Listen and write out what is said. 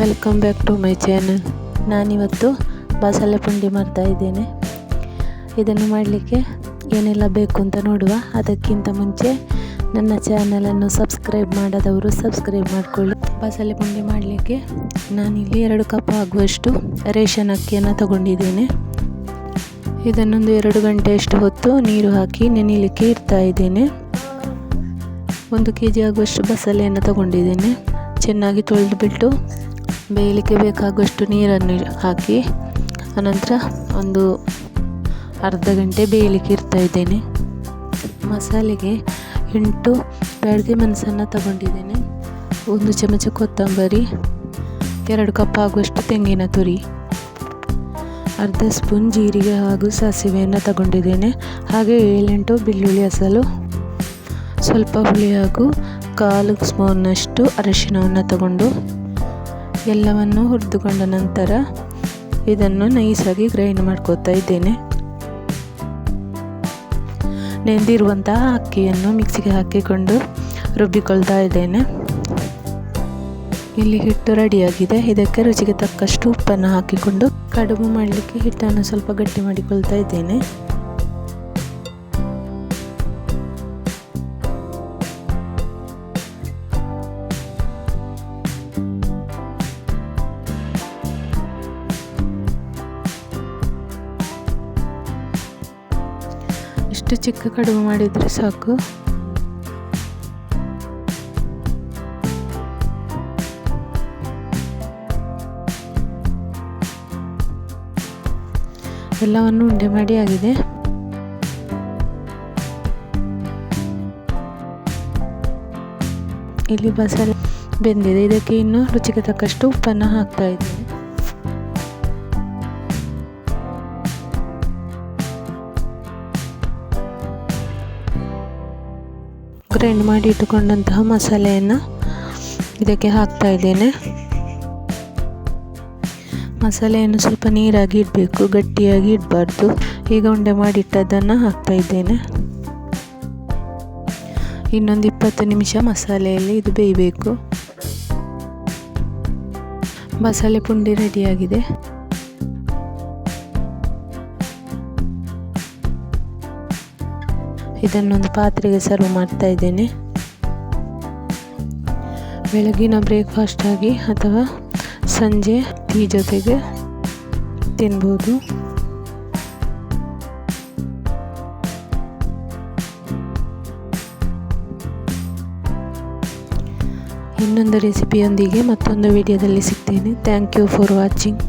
Welcome back to my channel ನಾನಿವತ್ತು ಬಸಳೆ ಪುಂಡಿ ಮಾಡ್ತಾ ಇದ್ದೇನೆ. ಇದನ್ನು ಮಾಡಲಿಕ್ಕೆ ಏನೆಲ್ಲ ಬೇಕು ಅಂತ ನೋಡುವ. ಅದಕ್ಕಿಂತ ಮುಂಚೆ ನನ್ನ ಚಾನಲನ್ನು ಸಬ್ಸ್ಕ್ರೈಬ್ ಮಾಡದವರು ಸಬ್ಸ್ಕ್ರೈಬ್ ಮಾಡಿಕೊಳ್ಳಿ. ಬಸಳೆ ಪುಂಡಿ ಮಾಡಲಿಕ್ಕೆ ನಾನಿಲ್ಲಿ ಎರಡು ಕಪ್ ಆಗುವಷ್ಟು ರೇಷನ್ ಅಕ್ಕಿಯನ್ನು ತಗೊಂಡಿದ್ದೇನೆ. ಇದನ್ನೊಂದು ಎರಡು ಗಂಟೆಯಷ್ಟು ಹೊತ್ತು ನೀರು ಹಾಕಿ ನೆನೆಯಲಿಕ್ಕೆ ಇಡ್ತಾ ಇದ್ದೇನೆ. ಒಂದು ಕೆ ಜಿ ಆಗುವಷ್ಟು ಬಸಳೆಯನ್ನು ತಗೊಂಡಿದ್ದೇನೆ. ಚೆನ್ನಾಗಿ ತೊಳೆದು ಬಿಟ್ಟು ಬೇಯಲಿಕ್ಕೆ ಬೇಕಾಗುವಷ್ಟು ನೀರನ್ನು ಹಾಕಿ, ಅನಂತರ ಒಂದು ಅರ್ಧ ಗಂಟೆ ಬೇಯಲಿಕ್ಕೆ ಇಡ್ತಾ ಇದ್ದೇನೆ. ಮಸಾಲೆಗೆ ಎಂಟು ಬ್ಯಾಡಗೆ ಮೆಣಸನ್ನು ತಗೊಂಡಿದ್ದೇನೆ. ಒಂದು ಚಮಚ ಕೊತ್ತಂಬರಿ, ಎರಡು ಕಪ್ ಆಗುವಷ್ಟು ತೆಂಗಿನ ತುರಿ, ಅರ್ಧ ಸ್ಪೂನ್ ಜೀರಿಗೆ ಹಾಗೂ ಸಾಸಿವೆಯನ್ನು ತಗೊಂಡಿದ್ದೇನೆ. ಹಾಗೆ ಏಳೆಂಟು ಬೆಳ್ಳುಳ್ಳಿ ಹಸಲು ಸ್ವಲ್ಪ ಹುಳಿ ಹಾಗೂ ಕಾಲು ಸ್ಪೂನ್ನಷ್ಟು ಅರಿಶಿಣವನ್ನು ತಗೊಂಡು ಎಲ್ಲವನ್ನು ಹುರಿದುಕೊಂಡ ನಂತರ ಇದನ್ನು ನೈಸಾಗಿ ಗ್ರೈಂಡ್ ಮಾಡ್ಕೋತಾ ಇದ್ದೇನೆ. ನೆಂದಿರುವಂತಹ ಅಕ್ಕಿಯನ್ನು ಮಿಕ್ಸಿಗೆ ಹಾಕಿಕೊಂಡು ರುಬ್ಬಿಕೊಳ್ತಾ ಇದ್ದೇನೆ. ಇಲ್ಲಿ ಹಿಟ್ಟು ರೆಡಿಯಾಗಿದೆ. ಇದಕ್ಕೆ ರುಚಿಗೆ ತಕ್ಕಷ್ಟು ಉಪ್ಪನ್ನು ಹಾಕಿಕೊಂಡು ಕಡುಬು ಮಾಡಲಿಕ್ಕೆ ಹಿಟ್ಟನ್ನು ಸ್ವಲ್ಪ ಗಟ್ಟಿ ಮಾಡಿಕೊಳ್ತಾ ಇದ್ದೇನೆ. ಇಷ್ಟು ಚಿಕ್ಕ ಕಡುಬು ಮಾಡಿದರೆ ಸಾಕು. ಎಲ್ಲವನ್ನು ಉಂಡೆ ಮಾಡಿ ಆಗಿದೆ. ಇಲ್ಲಿ ಬಸಳೆ ಬೆಂದಿದೆ. ಇದಕ್ಕೆ ಇನ್ನು ರುಚಿಗೆ ತಕ್ಕಷ್ಟು ಉಪ್ಪನ್ನು ಹಾಕ್ತಾ ಇದ್ದೇನೆ. ಗ್ರೈಂಡ್ ಮಾಡಿ ಇಟ್ಟುಕೊಂಡಂತಹ ಮಸಾಲೆಯನ್ನು ಇದಕ್ಕೆ ಹಾಕ್ತಾ ಇದ್ದೇನೆ. ಮಸಾಲೆಯನ್ನು ಸ್ವಲ್ಪ ನೀರಾಗಿ ಇಡಬೇಕು, ಗಟ್ಟಿಯಾಗಿ ಇಡಬಾರ್ದು. ಈಗ ಉಂಡೆ ಮಾಡಿಟ್ಟದನ್ನು ಹಾಕ್ತಾ ಇದ್ದೇನೆ. ಇನ್ನೊಂದು ಇಪ್ಪತ್ತು ನಿಮಿಷ ಮಸಾಲೆಯಲ್ಲಿ ಇದು ಬೇಯಬೇಕು. ಮಸಾಲೆ ಪುಂಡಿ ರೆಡಿಯಾಗಿದೆ ಇದನ್ನೊಂದು ಪಾತ್ರೆಗೆ ಸರ್ವ್ ಮಾಡ್ತಾ ಇದ್ದೇನೆ. ಬೆಳಗಿನ ಬ್ರೇಕ್ಫಾಸ್ಟ್ ಆಗಿ ಅಥವಾ ಸಂಜೆ ಟೀ ಜೊತೆಗೆ ತಿನ್ಬೋದು. ಇನ್ನೊಂದು ರೆಸಿಪಿಯೊಂದಿಗೆ ಮತ್ತೊಂದು ವಿಡಿಯೋದಲ್ಲಿ ಸಿಗ್ತೇನೆ. Thank you for watching